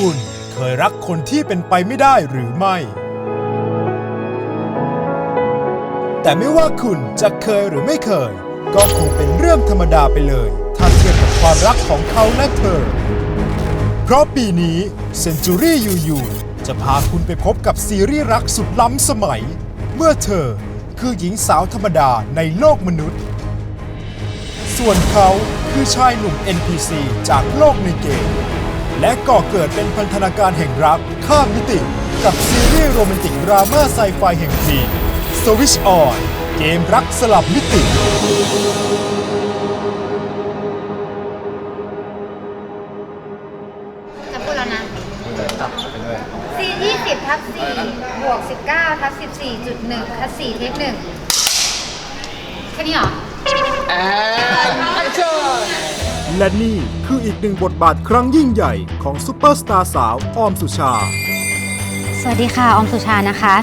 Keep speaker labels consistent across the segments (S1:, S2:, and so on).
S1: คุณเคยรักคนที่เป็นไปไม่ได้หรือไม่ แต่ไม่ว่าคุณจะเคยหรือไม่เคย ก็คงเป็นเรื่องธรรมดาไปเลย ถ้าเทียบกับความรักของเขาและเธอ เพราะปีนี้ Century UU จะพาคุณไปพบกับซีรีส์รักสุดล้ำสมัย เมื่อเธอคือหญิงสาวธรรมดาในโลกมนุษย์ ส่วนเขาคือชายหนุ่ม NPC จากโลกในเกม และก่อเกิดเป็นพันธนาการแห่งรัก ข้ามมิติ กับซีรีส์โรแมนติกดราม่าไซไฟแห่งปี Switch On เกมรักสลับมิติ
S2: จะพูดแล้วนะซียี่สิบทับสี่บวกสิบเก้าทับสิบสี่จุดหนึ่งทับสี่เทคหนึ่งแค่นี้เหรอ
S1: แและนี่คืออีกหนึ่งบทบาทครั้งยิ่งใหญ่ของซูเปอร์สตาร์สาวออมสุชา
S3: สวัสดีค่ะ ออมสุชานะคะ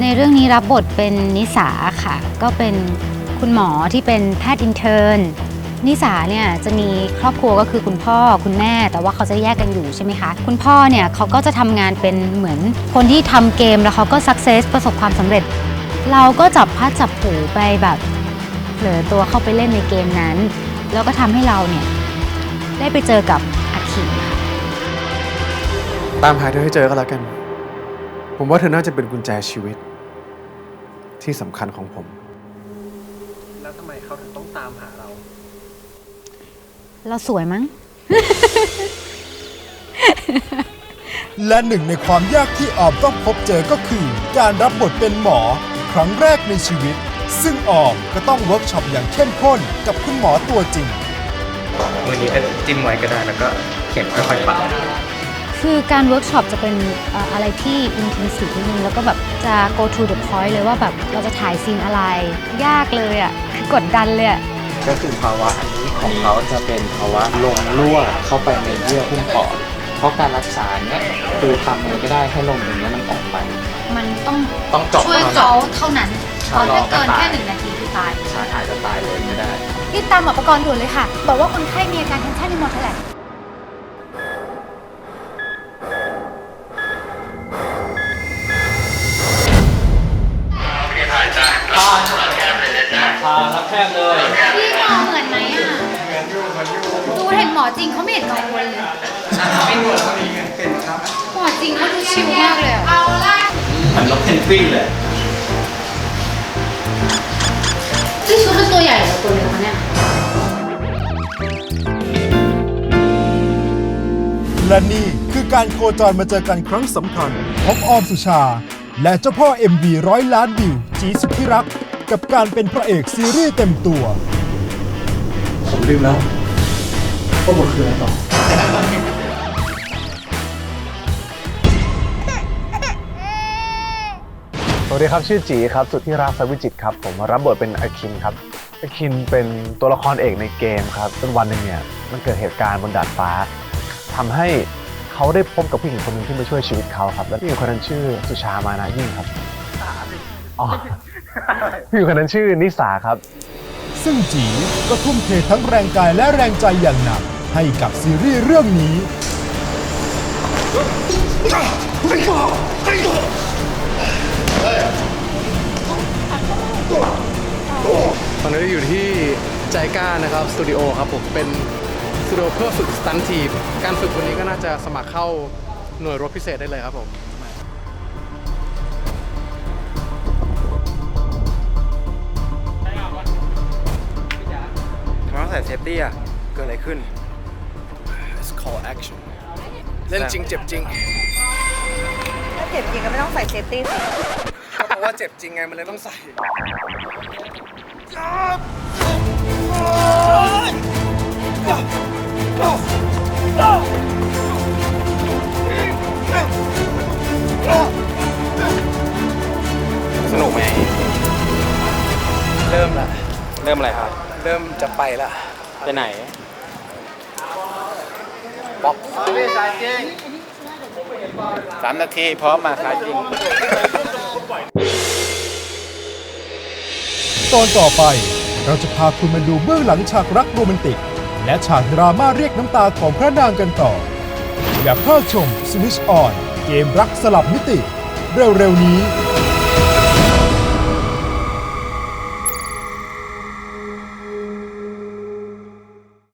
S3: ในเรื่องนี้รับบทเป็นนิสาค่ะ ก็เป็นคุณหมอที่เป็นแพทย์อินเทอร์นนิสาเนี่ยจะมีครอบครัวก็คือคุณพ่อคุณแม่แต่ว่าเขาจะแยกกันอยู่ใช่ไหมคะ คุณพ่อเนี่ยเขาก็จะทำงานเป็นเหมือนคนที่ทำเกมแล้วเขาก็สักเซสประสบความสำเร็จ เราก็จับพัดจับผูไปแบบเผลอตัวเข้าไปเล่นในเกมนั้น แล้วก็ทำให้เราเนี่ย ได้ไปเจอกับอาคิค่ะ
S4: ตามหาเธอให้เจอก็แล้วกัน ผมว่าเธอน่าจะเป็นกุญแจชีวิต ที่สำคัญของผม แล้วทำไมเขาถึงต้องตามหาเรา
S3: เราสวยมั้ง
S1: และหนึ่งในความยากที่ออมต้องพบเจอก็คือ การรับบทเป็นหมอครั้งแรกในชีวิต ซึ่งออมก็ต้องเวิร์กช็อปอย่างเข้มข้นกับคุณหมอตัวจริง
S5: มือนี้ก็จิ้มไว้ก็ได้แล้วก็เข็มค่อยๆปัด
S3: คือการเวิร์กช็อปจะเป็นเอ่ออะไรที่อินเทนซีฟนิดนึงแล้วก็แบบจะ go to the point เลยว่าแบบเราจะถ่ายซีนอะไร ยากเลยอะคือกดดันเลยอะ
S5: ก็คือภาวะอันนี้ของเขาจะเป็นภาวะลมรั่วเข้าไปในเยื่อหุ้มปอด เพราะการรักษาเนี่ยคือทำยังไงก็ได้ให้ลมตรงนี้มันออกไป
S3: มันต้อง
S5: ต้องเจาะ
S3: ช่วย
S5: เท่านั้น
S3: เขาเท่านั้น
S5: ใช่
S3: ตอนถ้าเกิน
S5: รอก็ตาย
S3: แค่หนึ่งนาทีคือตาย
S5: ชาอาจจะตายเลยไม่ได้
S3: รีบตามหมอประกรณ์ด่วนเลยค่ะ บอกว่าคนไข้มีอาการ tension ในหมดแถลง
S2: พี่หมอเหมือนไหมอะดูเห็นหมอจริงเขาไม่เห็นกังวลเลยหมอจริงเขาดูชิลมากเลยอะเอาละ
S5: มันลบเพนกวินเลย
S1: และนี่คือการโคจรมาเจอกันครั้งสำคัญของออมสุชา และเจ้าพ่อ MV ร้อยล้านวิวจีสุดที่รัก กับการเป็นพระเอกซีรีส์เต็มตัว
S4: ผมลืมแล้วว่าบทคืออะไรต่อ สวัสดีครับ ชื่อจีครับ สุดที่รักสวิจิตรครับ ผมรับบทเป็นอาคินครับอาคินเป็นตัวละครเอกในเกมครับจนวันหนึ่งเนี่ยมันเกิดเหตุการณ์บนดาดฟ้า ทำให้เขาได้พบกับผู้หญิงคนหนึ่งที่มาช่วยชีวิตเขาครับและผู้หญิงคนนั้นชื่อสุชามานะยิ่งครับอ๋อผู้หญิงคนนั้นชื่อนิสาครับ
S1: ซึ่งจีก็ทุ่มเททั้งแรงกายและแรงใจอย่างหนัก ให้กับซีรีส์เรื่องนี้
S4: ตอนนี้อยู่ที่ใจกล้านะครับสตูดิโอครับผมเป็น สตูดิโอเพื่อฝึกสตันทีม การฝึกวันนี้ก็น่าจะสมัครเข้าหน่วยรบพิเศษได้เลยครับผม
S5: ทำไมต้องใส่เซฟตี้อะ เกิดอะไรขึ้น
S4: Let's call action เล่นจริงเจ็บจริง
S6: ถ้าเจ็บจริงก็ไม่ต้องใส่เซฟตี้สิ
S4: ก็เพราะว่าเจ็บจริงไงมันเลยต้องใส่
S5: ส เริ่มอะไรครับ
S4: เริ่มจะไปละ
S5: ไปไหน
S4: ป๊อป
S5: สามนาทีพร้อมมาสายจริง
S1: ตอนต่อไปเราจะพาคุณมาดูเบื้องหลังฉากรักโรแมนติก และฉากดราม่าเรียกน้ำตาของพระนางกันต่อ อย่าเพิกชม Switch On เกมรักสลับมิติ เร็วๆนี้